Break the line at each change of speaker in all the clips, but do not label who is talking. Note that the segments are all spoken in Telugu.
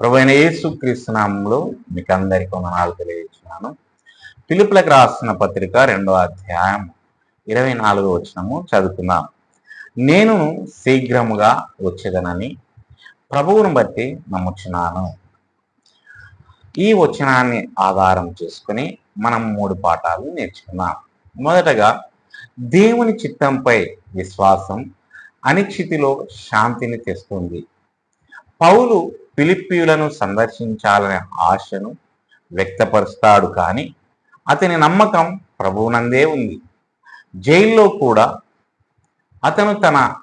ప్రభు అయిన యేసు క్రీస్తునామంలో మీకు అందరికీ వందనాలు తెలియజేస్తున్నాను. పిలుపులకు రాసిన పత్రిక రెండో అధ్యాయం ఇరవై నాలుగో వచనము చదువుకుందాం. నేను శీఘ్రముగా వచ్చేదనని ప్రభువును బట్టి నమ్ముచున్నాను. ఈ వచనాన్ని ఆధారం చేసుకుని మనం మూడు పాఠాలు నేర్చుకున్నాం మొదటగా దేవుని చిత్తంపై విశ్వాసం అనిశ్చితిలో శాంతిని తెస్తుంది. పౌలు ఫిలిప్పీయులను సందర్శించాలనే ఆశను వ్యక్తపరుస్తాడు కానీ అతని నమ్మకం ప్రభువునందే ఉంది. జైల్లో కూడా అతను తన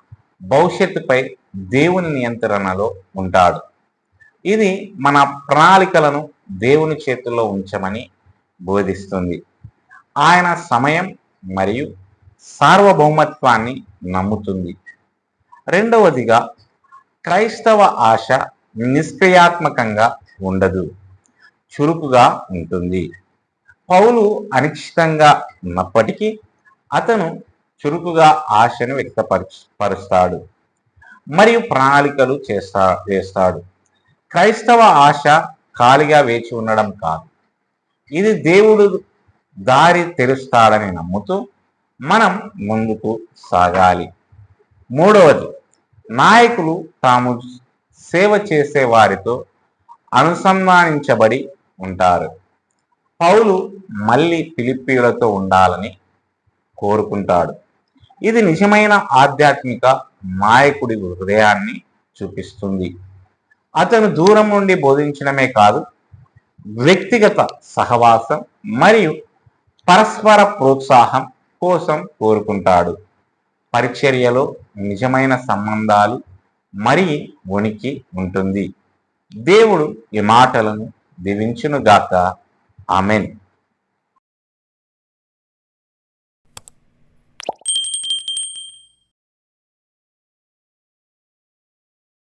భవిష్యత్తుపై దేవుని నియంత్రణలో ఉంటాడు. ఇది మన ప్రణాళికలను దేవుని చేతుల్లో ఉంచమని బోధిస్తుంది. ఆయన సమయం మరియు సార్వభౌమత్వాన్ని నమ్ముతుంది. రెండవదిగా క్రైస్తవ ఆశ నిష్క్రియాత్మకంగా ఉండదు. చురుకుగా ఉంటుంది. పౌలు అనిశ్చితంగా ఉన్నప్పటికీ అతను చురుకుగా ఆశను వ్యక్తపరచు పరుస్తాడు. మరియు ప్రణాళికలు చేస్తా వేస్తాడు. క్రైస్తవ ఆశ ఖాళీగా వేచి ఉండడం కాదు. ఇది దేవుడు దారి తెరుస్తాడని నమ్ముతూ మనం ముందుకు సాగాలి. మూడవది నాయకులు తాము సేవ చేసే వారితో అనుసంధానించబడి ఉంటారు. పౌలు మళ్ళీ ఫిలిప్పీలతో ఉండాలని కోరుకుంటాడు. ఇది నిజమైన ఆధ్యాత్మిక నాయకుడి హృదయాన్ని చూపిస్తుంది. అతను దూరం నుండి బోధించడమే కాదు వ్యక్తిగత సహవాసం మరియు పరస్పర ప్రోత్సాహం కోసం కోరుకుంటాడు. పరిచర్యలో నిజమైన సంబంధాలు మరి ఉనికి ఉంటుంది. దేవుడు ఈ మాటలను దీవించునుగాక ఆమెన్.